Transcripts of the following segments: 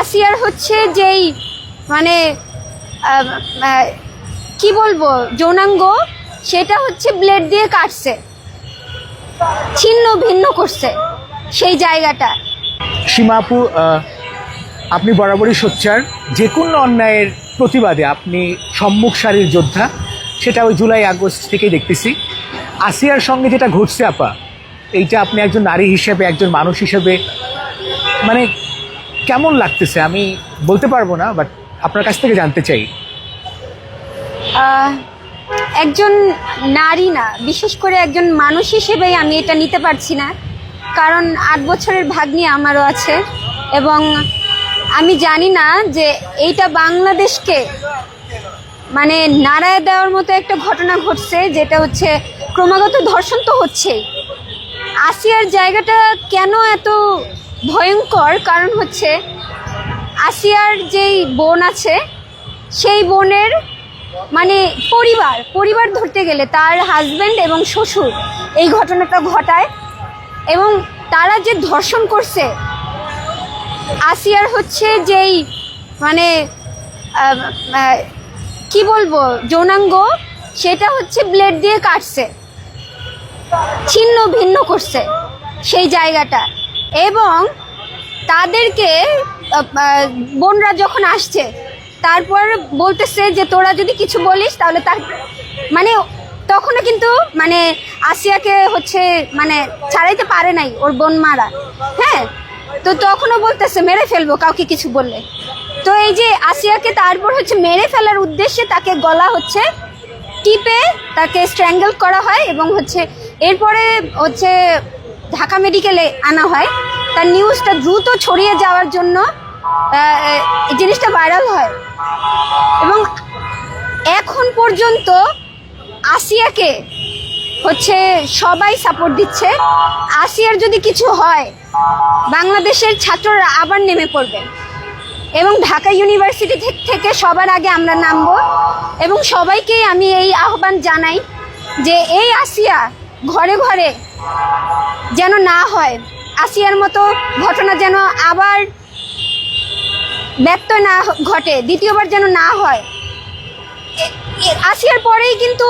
আসিয়ার হচ্ছে যেই মানে কি বলব যৌনাঙ্গ সেটা হচ্ছে ব্লেড দিয়ে কাটছে। ছিন্ন ভিন্ন করছে সেই জায়গাটা। সীমা আপু আহ, আপনি বরাবরই সোচ্চার। যে কোনো অন্যায়ের প্রতিবাদে আপনি সম্মুখ সারির যোদ্ধা সেটা ওই জুলাই আগস্ট থেকেই দেখতেছি। আসিয়ার সঙ্গে যেটা ঘটছে আপা এইটা আপনি একজন নারী হিসেবে একজন মানুষ হিসেবে মানে কেমন লাগতেছে? আমি বলতে পারব না বাট আপনার কাছ থেকে জানতে চাই। একজন নারী না, বিশেষ করে একজন মানুষ হিসেবেই আমি এটা নিতে পারছি না। কারণ আট বছরের ভাগ্নি আমারও আছে, এবং আমি জানি না যে এইটা বাংলাদেশকে মানে নাড়ায় দেওয়ার মতো একটা ঘটনা ঘটছে, যেটা হচ্ছে ক্রমাগত ধর্ষণ তো হচ্ছেই। আসিয়ার জায়গাটা কেন এত ভয়ঙ্কর কারণ হচ্ছে আসিয়ার যেই বোন আছে, সেই বোনের মানে পরিবার পরিবার ধরতে গেলে তার হাজব্যান্ড এবং শ্বশুর এই ঘটনাটা ঘটায় এবং তারা যে ধর্ষণ করছে, আসিয়ার হচ্ছে যেই মানে কি বলব, যৌনাঙ্গ, সেটা হচ্ছে ব্লেড দিয়ে কাটছে, ছিন্ন ভিন্ন করছে সেই জায়গাটা। এবং তাদেরকে বোনরা যখন আসছে, তারপর বলতেছে যে তোরা যদি কিছু বলিস তাহলে তার মানে তখনও কিন্তু মানে আসিয়াকে হচ্ছে মানে ছাড়াইতে পারে নাই ওর বোন মারা। হ্যাঁ? তো তখনও বলতেছে, মেরে ফেলব কাউকে কিছু বললে। তো এই যে আসিয়াকে তারপর হচ্ছে মেরে ফেলার উদ্দেশ্যে তাকে গলা হচ্ছে, টিপে তাকে স্ট্র্যাঙ্গেল করা হয় এবং হচ্ছে, এরপরে হচ্ছে ঢাকা মেডিকেলে আনা হয়। তার নিউজটা দ্রুত ছড়িয়ে যাওয়ার জন্য জিনিসটা ভাইরাল হয়। এবং এখন পর্যন্ত আসিয়াকে হচ্ছে সবাই সাপোর্ট দিচ্ছে। আসিয়ার যদি কিছু হয়, বাংলাদেশের ছাত্ররা আবার নেমে পড়বে। এবং ঢাকা ইউনিভার্সিটি থেকে সবার আগে আমরা নামবো। এবং সবাইকেই আমি এই আহ্বান জানাই যে এই আসিয়া ঘরে ঘরে যেন না হয়। আসিয়ার মতো ঘটনা যেন আবার ব্যক্ত না ঘটে দ্বিতীয়বার যেন না হয়। আসিয়ার পরেই কিন্তু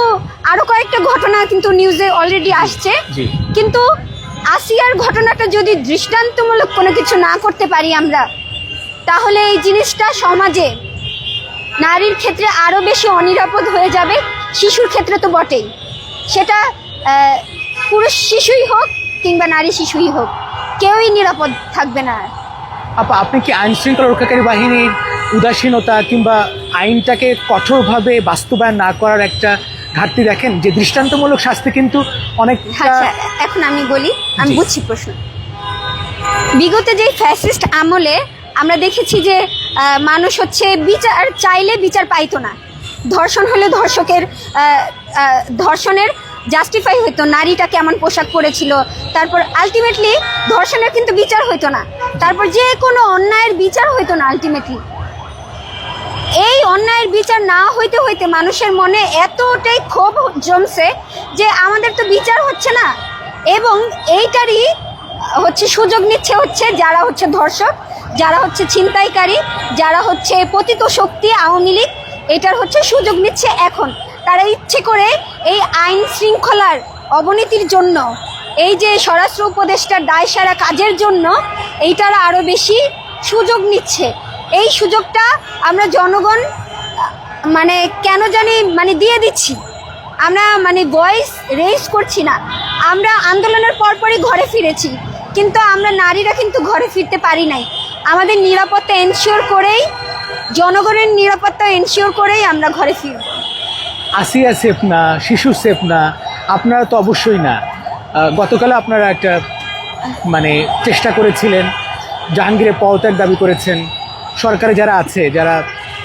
আরও কয়েকটা ঘটনা কিন্তু নিউজে অলরেডি আসছে। কিন্তু আসিয়ার ঘটনাটা যদি দৃষ্টান্তমূলক কোনো কিছু না করতে পারি আমরা তাহলে এই জিনিসটা সমাজে নারীর ক্ষেত্রে আরও বেশি অনিরাপদ হয়ে যাবে শিশুর ক্ষেত্রে তো বটেই। সেটা পুরুষ শিশুই হোক কিংবা নারী শিশুই হোক কেউই নিরাপদ থাকবে না। আপা আপনি কি আইন শৃঙ্খলা রক্ষাকারী বাহিনীর উদাসীনতা কিংবা আইনটাকে কঠোরভাবে বাস্তবায়ন না করার একটা ঘাটতি দেখেন যে দৃষ্টান্তমূলক শাস্তি কিন্তু অনেক আচ্ছা এখন আমি বলি আমি। বুঝছি প্রশ্ন বিগত যে ফ্যাসিস্ট আমলে আমরা দেখেছি যে মানুষ হচ্ছে বিচার চাইলে বিচার পাইতো না ধর্ষণ হলে ধর্ষকের ধর্ষণের জাস্টিফাই হতো নারীটা কেমন পোশাক পরেছিল, তারপর আলটিমেটলি ধর্ষণের কিন্তু বিচার হইতো না। তারপর যে কোনো অন্যায়ের বিচার হতো না আলটিমেটলি এই অন্যায়ের বিচার না হইতে হইতে মানুষের মনে এতটাই ক্ষোভ জমছে যে আমাদের তো বিচার হচ্ছে না। এবং এইটারই হচ্ছে সুযোগ নিচ্ছে হচ্ছে যারা হচ্ছে ধর্ষক, যারা হচ্ছে ছিনতাইকারী, যারা হচ্ছে পতিত শক্তি আওয়ামী লীগ, এটার হচ্ছে সুযোগ নিচ্ছে এখন। তারা ইচ্ছে করে এই আইন শৃঙ্খলার অবনতির জন্য, এই যে স্বরাষ্ট্র উপদেষ্টার দায়সারা কাজের জন্য, এইটার আরও বেশি সুযোগ নিচ্ছে। এই সুযোগটা আমরা জনগণ মানে কেন জানি মানে দিয়ে দিচ্ছি। আমরা মানে ভয়েস রেজ করছি না। আমরা আন্দোলনের পরপরই ঘরে ফিরেছি, কিন্তু আমরা নারীরা কিন্তু ঘরে ফিরতে পারি নাই। আমাদের নিরাপত্তা এনশিওর করেই, জনগণের নিরাপত্তা এনশিওর করেই আমরা ঘরে ফিরব। আসিয়া সেফ না শিশু সেফ না আপনারা তো অবশ্যই না। গতকাল আপনারা একটা মানে চেষ্টা করেছিলেন জাহাঙ্গীরের পদত্যাগ দাবি করেছেন। সরকারে যারা আছে যারা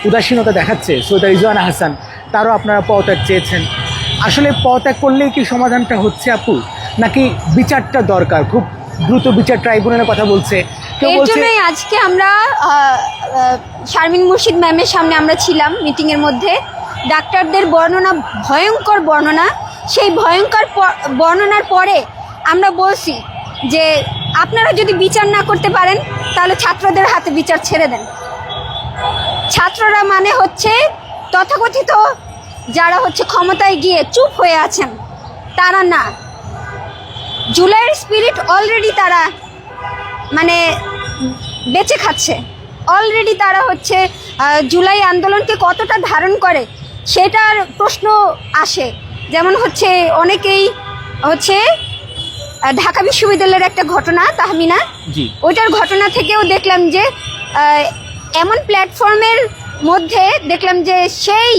উদাসীনতা দেখাচ্ছে সৈয়দা রিজওয়ানা হাসান তারও আপনারা পদত্যাগ চেয়েছেন। আসলে পদত্যাগ করলেই কি সমাধানটা হচ্ছে আপু? নাকি বিচারটা দরকার? খুব দ্রুত বিচার ট্রাইব্যুনালের কথা বলছে। কেউ এর জন্যই আজকে আমরা শারমিন মুর্শিদ ম্যামের সামনে আমরা ছিলাম মিটিংয়ের মধ্যে। ডাক্তারদের বর্ণনা, ভয়ঙ্কর বর্ণনা, সেই ভয়ঙ্কর বর্ণনার পরে আমরা বলছি যে আপনারা যদি বিচার না করতে পারেন, তাহলে ছাত্রদের হাতে বিচার ছেড়ে দেন। ছাত্ররা মানে হচ্ছে তথাকথিত যারা হচ্ছে ক্ষমতায় গিয়ে চুপ হয়ে আছেন, তারা না। জুলাইয়ের স্পিরিট অলরেডি তারা মানে বেঁচে খাচ্ছে। অলরেডি তারা হচ্ছে জুলাই আন্দোলনকে কতটা ধারণ করে সেটার প্রশ্ন আসে। যেমন হচ্ছে অনেকেই হচ্ছে ঢাকা বিশ্ববিদ্যালয়ের একটা ঘটনা তাহমিনা। ওইটার ঘটনা থেকেও দেখলাম যে এমন প্ল্যাটফর্মের মধ্যে দেখলাম যে সেই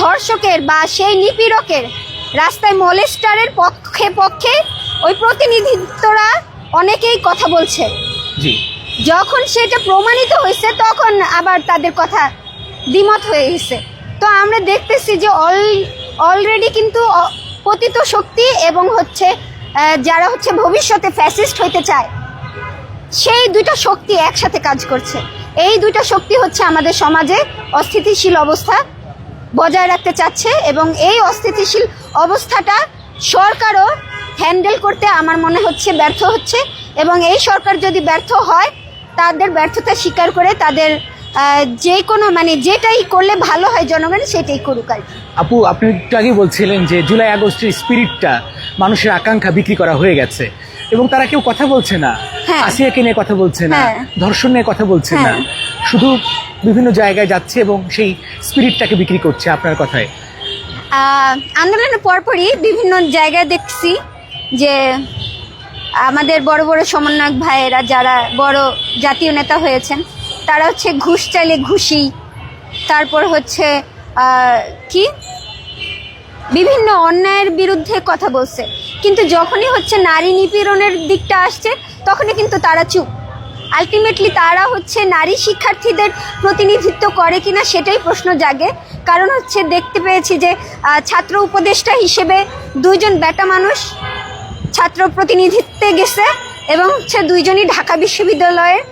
ধর্ষকের বা সেই নিপীড়কের রাস্তায় মলেস্টারের পক্ষে পক্ষে ওই প্রতিনিধিত্বরা অনেকেই কথা বলছে। যখন সেটা প্রমাণিত হয়েছে তখন আবার তাদের কথা দ্বিমত হয়ে গেছে। তো আমরা দেখতেছি যে অল অলরেডি কিন্তু পতিত শক্তি এবং হচ্ছে যারা হচ্ছে ভবিষ্যতে ফ্যাসিস্ট হইতে চায়, সেই দুইটা শক্তি একসাথে কাজ করছে। এই দুইটা শক্তি হচ্ছে আমাদের সমাজে অস্থিতিশীল অবস্থা বজায় রাখতে চাচ্ছে এবং এই অস্থিতিশীল অবস্থাটা সরকারও হ্যান্ডেল করতে আমার মনে হচ্ছে ব্যর্থ হচ্ছে এবং এই সরকার যদি ব্যর্থ হয়, তাদের ব্যর্থতা স্বীকার করে তাদের যে কোনো মানে যেটাই করলে ভালো হয় জনগণ সেটাই করুক আর আপু আপনি একটু আগেই বলছিলেন যে জুলাই আগস্টের স্পিরিটটা মানুষের আকাঙ্ক্ষা বিক্রি করা হয়ে গেছে এবং তারা কেউ কথা বলছে না হ্যাঁ। আসিয়াকে নিয়ে কথা বলছে না হ্যাঁ। ধর্ষণ নিয়ে কথা বলছে না হ্যাঁ। শুধু বিভিন্ন জায়গায় যাচ্ছে এবং সেই স্পিরিটটাকে বিক্রি করছে আপনার কথায় আন্দোলনের পরপরই বিভিন্ন জায়গায় দেখছি যে আমাদের বড় বড় সমন্বয়ক ভাইয়েরা যারা বড় জাতীয় নেতা হয়েছেন তারা হচ্ছে ঘুষ চাইলে ঘুষি, তারপর হচ্ছে কি? বিভিন্ন অন্যায়ের বিরুদ্ধে কথা বলছে। কিন্তু যখনই হচ্ছে নারী নিপীড়নের দিকটা আসছে, তখনই কিন্তু তারা চুপ। আলটিমেটলি তারা হচ্ছে নারী শিক্ষার্থীদের প্রতিনিধিত্ব করে কিনা সেটাই প্রশ্ন জাগে। কারণ হচ্ছে দেখতে পেয়েছি যে ছাত্র উপদেষ্টা হিসেবে দুইজন বেটা মানুষ ছাত্র প্রতিনিধিত্বে গেছে এবং হচ্ছে দুইজনই ঢাকা বিশ্ববিদ্যালয়ের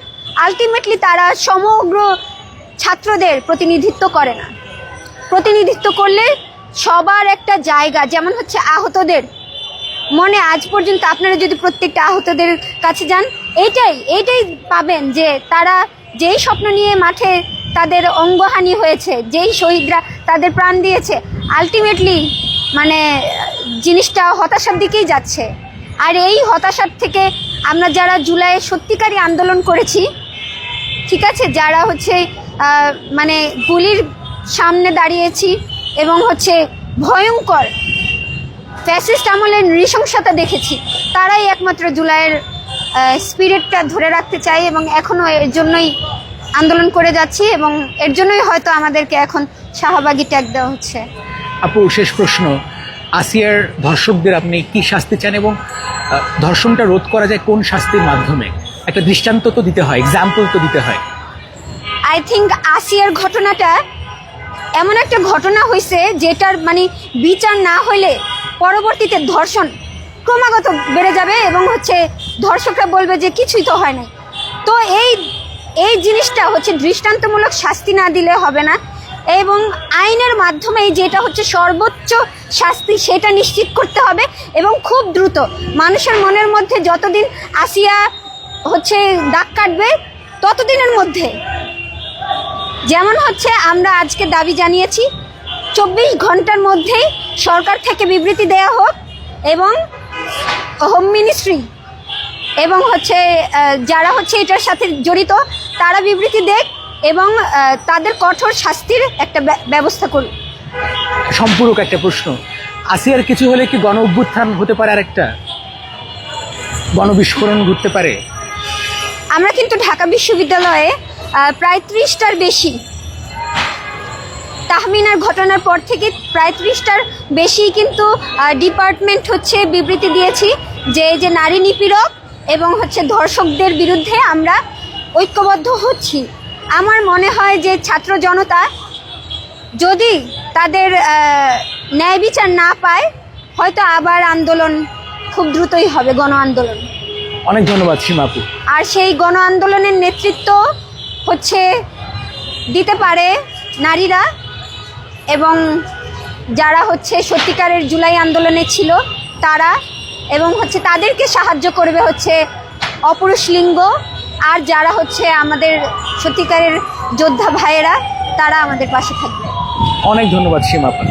আলটিমেটলি তারা সমগ্র ছাত্রদের প্রতিনিধিত্ব করে না। প্রতিনিধিত্ব করলে সবার একটা জায়গা, যেমন হচ্ছে আহতদের। মনে আজ পর্যন্ত আপনারা যদি প্রত্যেকটা আহতদের কাছে যান এইটাই এইটাই পাবেন যে তারা যেই স্বপ্ন নিয়ে মাঠে তাদের অঙ্গহানি হয়েছে, যেই শহীদরা তাদের প্রাণ দিয়েছে আলটিমেটলি মানে জিনিসটা হতাশার দিকেই যাচ্ছে। আর এই হতাশার থেকে আমরা যারা জুলাইয়ে সত্যিকারী আন্দোলন করেছি ঠিক আছে, যারা হচ্ছে মানে গুলির সামনে দাঁড়িয়েছি এবং হচ্ছে ভয়ঙ্কর ফ্যাসিস্ট আমলের নৃশংসতা দেখেছি, তারাই একমাত্র জুলাইয়ের স্পিরিটটা ধরে রাখতে চাই এবং এখনও এর জন্যই আন্দোলন করে যাচ্ছি এবং এর জন্যই হয়তো আমাদেরকে এখন শাহবাগি ট্যাগ দেওয়া হচ্ছে। আপু, শেষ প্রশ্ন, আসিয়ার ধর্ষকদের আপনি কি শাস্তি চান এবং ধর্ষণটা রোধ করা যায় কোন শাস্তির মাধ্যমে? একটা দৃষ্টান্ত তো দিতে হয় এক্সাম্পল তো দিতে হয়। আই থিঙ্ক আসিয়ার ঘটনাটা এমন একটা ঘটনা হয়েছে যেটার মানে বিচার না হইলে পরবর্তীতে ধর্ষণ ক্রমাগত বেড়ে যাবে এবং হচ্ছে ধর্ষকরা বলবে যে কিছুই তো হয় নাই। তো এই এই জিনিসটা হচ্ছে দৃষ্টান্তমূলক শাস্তি না দিলে হবে না এবং আইনের মাধ্যমে যেটা হচ্ছে সর্বোচ্চ শাস্তি সেটা নিশ্চিত করতে হবে এবং খুব দ্রুত মানুষের মনের মধ্যে যতদিন আসিয়া হচ্ছে দাগ কাটবে ততদিনের মধ্যে। যেমন হচ্ছে আমরা আজকে দাবি জানিয়েছি, চব্বিশ ঘণ্টার মধ্যেই সরকার থেকে বিবৃতি দেওয়া হোক এবং হোম মিনিস্ট্রি এবং হচ্ছে যারা হচ্ছে এটার সাথে জড়িত, তারা বিবৃতি দেখ এবং তাদের কঠোর শাস্তির একটা ব্যবস্থা করুক। সম্পূরক একটা প্রশ্ন। আসিয়ার কিছু হলে কি গণ অভ্যুত্থান হতে পারে আরেকটা? গণবিস্ফোরণ ঘটতে পারে। আমরা কিন্তু ঢাকা বিশ্ববিদ্যালয়ে প্রায় ত্রিশটার বেশি তাহমিনার ঘটনার পর থেকে প্রায় ত্রিশটার বেশি কিন্তু ডিপার্টমেন্ট হচ্ছে বিবৃতি দিয়েছি যে যে নারী নিপীড়ক এবং হচ্ছে ধর্ষকদের বিরুদ্ধে আমরা ঐক্যবদ্ধ হচ্ছি। আমার মনে হয় যে ছাত্র জনতা যদি তাদের ন্যায় বিচার না পায়, হয়তো আবার আন্দোলন খুব দ্রুতই হবে গণ আন্দোলন অনেক ধন্যবাদ সীমাপু আর সেই গণ আন্দোলনের নেতৃত্ব হচ্ছে দিতে পারে নারীরা এবং যারা হচ্ছে সত্যিকারের জুলাই আন্দোলনে ছিল তারা এবং হচ্ছে তাদেরকে সাহায্য করবে হচ্ছে অপুরুষ লিঙ্গ। আর যারা হচ্ছে আমাদের সত্যিকারের যোদ্ধা ভাইয়েরা তারা আমাদের পাশে থাকবে। অনেক ধন্যবাদ সীমা আপা।